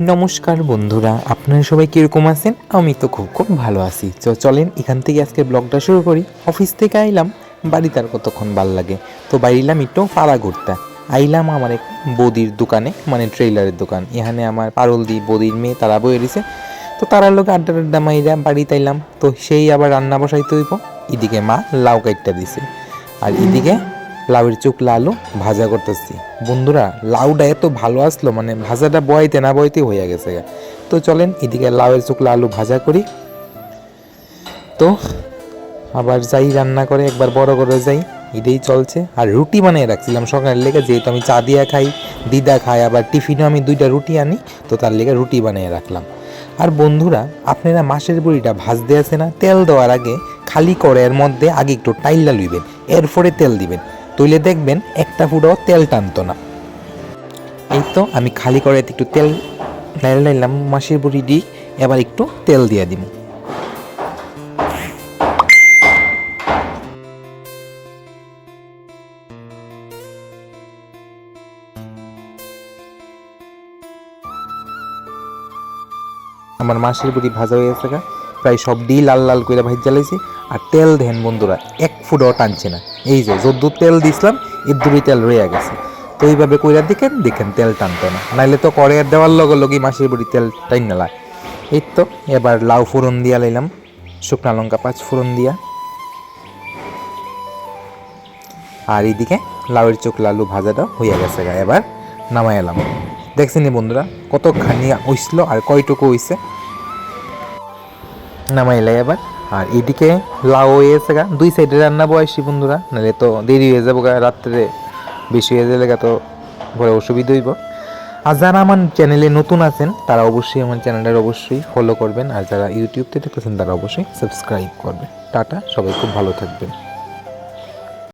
নমস্কার বন্ধুরা, আপনারা সবাই কীরকম আছেন? আমি তো খুব খুব ভালো আছি। তো চলেন, এখান থেকে আজকে ব্লগটা শুরু করি। অফিস থেকে আইলাম বাড়িতে আর কতক্ষণ ভালো লাগে? তো বাইরিলাম একটু পাড়া ঘুরতে আইলাম আমার এক বদির দোকানে মানে ট্রেলারের দোকান। এখানে আমার পারল দি বদির মেয়ে, তারা বয়ে দিছে তো তারার লোক আড্ডা আড্ডা মাইরা বাড়িতে আইলাম। তো সেই আবার রান্না বসাইতে হইব। এদিকে মা লাউ কাইটটা দিছে। আর এদিকে লাউয়ের চোখ লালু, ভাজা করতেছি। বন্ধুরা, লাউটা এত ভালো আসলো মানে ভাজাটা বয়তে না বয়তে হয়ে গেছে তো চলেন, এদিকে লাউয়ের চোখ লালু ভাজা করি। তো আবার যাই রান্না করে, একবার বড় করে যাই। এটাই চলছে। আর রুটি বানিয়ে রাখছিলাম সকালের লেগে, যেহেতু আমি চা দিয়া খাই, দিদা খাই আবার টিফিনও আমি দুইটা রুটি আনি, তো তার লেগে রুটি বানিয়ে রাখলাম। আর বন্ধুরা, আপনারা মাছের বড়িটা ভাজতে আছে না, তেল দেওয়ার আগে খালি কড়াইয়ের মধ্যে আগে একটু টাইলা লইবেন এরপরে তেল দিবেন। তৈলে দেখবেন একটা ফুটাও তেল টানতো না এই তো আমি খালি করে একটু তেল নাইলে নাইলাম, মাছের বড়ি দিই, এবার একটু তেল দিয়ে দিব আমার মাসির বুড়ি ভাজা হয়ে গেছে। প্রায় সব দিয়ে লাল লাল করে ভাজ জ্বালাইছি আর তেল দেন বন্ধুরা, এক ফুটও টানছে না। এই যে, যদ্দূর তেল দিছিলাম দূরই তেল রয়ে গেছে। তো এইভাবে কইরা দেখেন দেখেন তেল টানতো না। নাইলে তো করে দেওয়ার লগে লগে মাছের বুড়ি তেল টাইন না লাগে এই তো, এবার লাউ ফোড়ন দিয়া লাইলাম, শুকনা লঙ্কা পাঁচ ফোড়ন দিয়া। আর এইদিকে লাউয়ের চোখ লালু ভাজাটা হইয়া গেছে এবার নামাই এলাম। দেখছেনি বন্ধুরা, কতখানি হইছিল আর কয়টুকু হইছে? নামাইলে এবার আর এদিকে লাউ হয়েছে গা, দুই সাইডে রান্না বয়সী বন্ধুরা, নাহলে তো দেরি হয়ে যাব গা রাত্রে বেশি হয়ে যাবে গা তো পরে অসুবিধা হইব। আর যারা আমার চ্যানেলে নতুন আছেন, তারা অবশ্যই আমার চ্যানেলটা অবশ্যই ফলো করবেন। আর যারা ইউটিউবতে দেখতেছেন, তারা অবশ্যই সাবস্ক্রাইব করবেন। টাটা, সবাই খুব ভালো থাকবেন।